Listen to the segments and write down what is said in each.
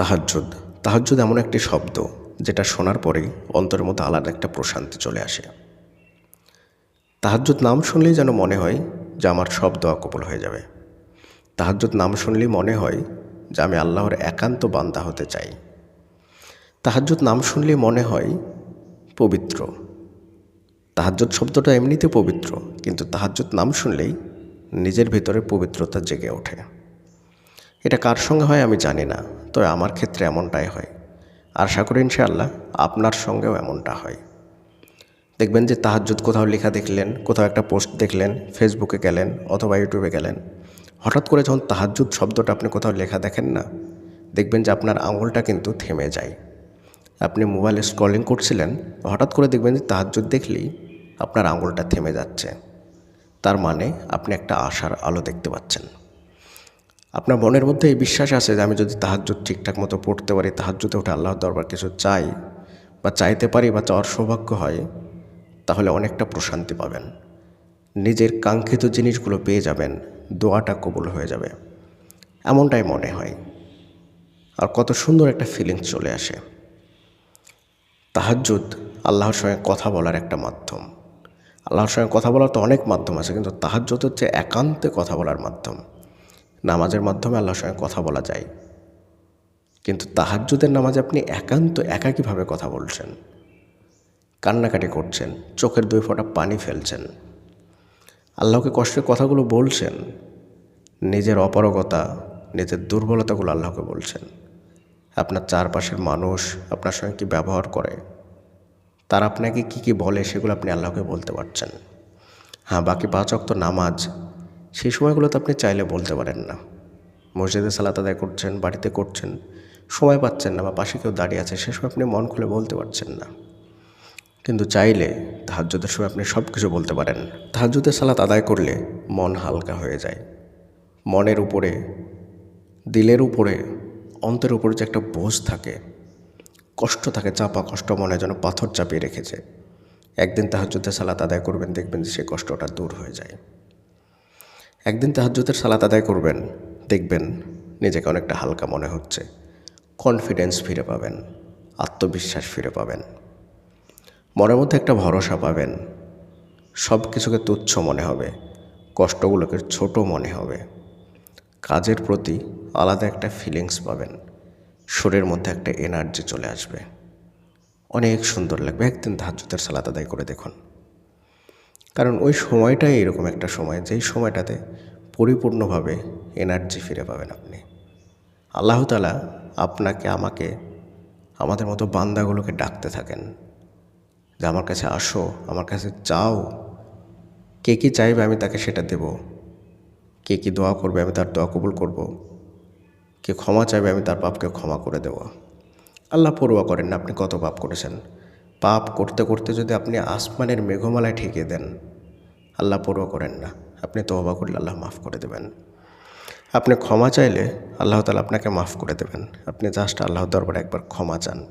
তাহাজ্জুদ। তাহাজ্জুদ এমন একটি শব্দ, যেটা শোনার পরেই অন্তরের মধ্যে আলাদা একটা প্রশান্তি চলে আসে। তাহাজ্জুদ নাম শুনলেই যেন মনে হয় যে আমার সব দোয়া কবুল হয়ে যাবে। তাহাজ্জুদ নাম শুনলেই মনে হয় যে আমি আল্লাহর একান্ত বান্দা হতে চাই। তাহাজ্জুদ নাম শুনলেই মনে হয় পবিত্র। তাহাজ্জুদ শব্দটা এমনিতে পবিত্র, কিন্তু তাহাজ্জুদ নাম শুনলেই নিজের ভিতরে পবিত্রতা জেগে ওঠে। এটা কার সঙ্গে হয় আমি জানি না তবে আমার ক্ষেত্রে এমনটাই হয়। আশা করি ইনশাআল্লাহ আপনার সঙ্গেও এমনটা হয়। দেখবেন যে তাহাজ্জুদ কোথাও লেখা দেখলেন, কোথাও একটা পোস্ট দেখলেন ফেসবুকে গেলেন অথবা ইউটিউবে গেলেন, হঠাৎ করে যখন তাহাজ্জুদ শব্দটা আপনি কোথাও লেখা দেখেন না, দেখবেন যে আপনার আঙুলটা কিন্তু থেমে যায়। আপনি মোবাইলে স্ক্রলিং করছিলেন, হঠাৎ করে দেখবেন যে তাহাজ্জুদ দেখলেই আপনার আঙুলটা থেমে যাচ্ছে। তার মানে আপনি একটা আশার আলো দেখতে পাচ্ছেন। আপনার মনের মধ্যে এই বিশ্বাস আছে যে আমি যদি তাহাজ্জুদ ঠিকঠাক মতো পড়তে পারি, তাহাজ্জুদে উঠে আল্লাহর দরবার কিছু চাই বা চাইতে পারি বা চাওয়ার সৌভাগ্য হয়, তাহলে অনেকটা প্রশান্তি পাবেন। নিজের কাঙ্ক্ষিত জিনিসগুলো পেয়ে যাবেন, দোয়াটা কবুল হয়ে যাবে। এমনটাই মনে হয়। আর কত সুন্দর একটা ফিলিংস চলে আসে। তাহাজ্জুদ আল্লাহর সঙ্গে কথা বলার একটা মাধ্যম। আল্লাহর সঙ্গে কথা বলার তো অনেক মাধ্যম আছে, কিন্তু তাহাজ্জুদ হচ্ছে একান্তে কথা বলার মাধ্যম। নামাজের মাধ্যমে আল্লাহর সঙ্গে কথা বলা যায়। কিন্তু তাহাজ্জুদের নামাজে আপনি একান্ত একাকীভাবে কথা বলছেন। কান্নাকাটি করছেন, চোখের দুই ফোঁটা পানি ফেলছেন। আল্লাহকে কষ্টের কথাগুলো বলছেন, নিজের অপারগতা, নিজের দুর্বলতাগুলো আল্লাহকে বলছেন। আপনার চারপাশের মানুষ আপনার সঙ্গে কী ব্যবহার করে? তারা আপনাকে কী কী বলে সেগুলো আপনি আল্লাহকে বলতে পারছেন। হ্যাঁ বাকি পাঁচ অক্ত নামাজ সেই সময়গুলোতে আপনি চাইলে বলতে পারেন না। মসজিদে সালাত আদায় করছেন, বাড়িতে করছেন, সময় পাচ্ছেন না বা পাশে কেউ দাঁড়িয়ে আছে, সে সময় আপনি মন খুলে বলতে পারছেন না। কিন্তু চাইলে তাহাজ্জুদের সময় আপনি সব কিছু বলতে পারেন। তাহাজ্জুদের সালাত আদায় করলে মন হালকা হয়ে যায়। মনের উপরে, দিলের উপরে অন্তের উপরে যে একটা বোঝ থাকে, কষ্ট থাকে, চাপা কষ্ট মনে যেন পাথর চাপিয়ে রেখেছে। একদিন তাহাজ্জুদের সালাত আদায় করবেন, দেখবেন যে সে কষ্টটা দূর হয়ে যায়। একদিন তাহাজ্জুদের সালাত আদায় করবেন, দেখবেন নিজেকে অনেকটা হালকা মনে হচ্ছে। কনফিডেন্স ফিরে পাবেন, আত্মবিশ্বাস ফিরে পাবেন। মনের মধ্যে একটা ভরসা পাবেন। সব কিছুকে তুচ্ছ মনে হবে, কষ্টগুলোকে ছোট মনে হবে। কাজের প্রতি আলাদা একটা ফিলিংস পাবেন, শরীরের মধ্যে একটা এনার্জি চলে আসবে। অনেক সুন্দর লাগবে। একদিন ধার্যতের সালাত আদায় করে দেখুন। কারণ ওই সময়টাই এরকম একটা সময়, যেই সময়টাতে পরিপূর্ণভাবে এনার্জি ফিরে পাবেন আপনি। আল্লাহ তালা আপনাকে, আমাকে, আমাদের মতো বান্দাগুলোকে ডাকতে থাকেন যে, আমার কাছে আসো, আমার কাছে চাও কে কী চাইবে আমি তাকে সেটা দেব। কে কী দোয়া করবে আমি তার দোয়া কবুল করব। কে ক্ষমা চাইবে আমি তার পাপকে ক্ষমা করে দেব। আল্লাহ পড়ুয়া করেন না, আপনি কত পাপ করেছেন। পাপ করতে করতে যদি আপনি আসমানের মেঘমালায় ঠেকে দেন, আল্লাহ পড়ুয়া করেন না। আপনি তওবা করলে আল্লাহ মাফ করে দেবেন। আপনি ক্ষমা চাইলে আল্লাহ তালা আপনাকে মাফ করে দেবেন। আপনি জাস্ট আল্লাহর দরবারে একবার ক্ষমা চান।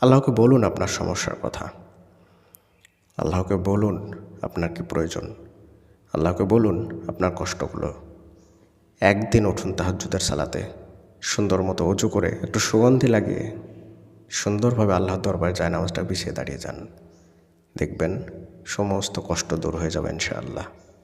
আল্লাহকে বলুন আপনার সমস্যার কথা। আল্লাহকে বলুন আপনার কি প্রয়োজন। আল্লাহকে বলুন আপনার কষ্টগুলো। একদিন উঠুন তাহাজ্জুদের সালাতে। সুন্দর মতো অজু করে একটু সুগন্ধি লাগিয়ে সুন্দরভাবে আল্লাহর দরবারে যায়, নামাজটা বিছিয়ে দাঁড়িয়ে যান। দেখবেন সমস্ত কষ্ট দূর হয়ে যাবে ইনশাআল্লাহ।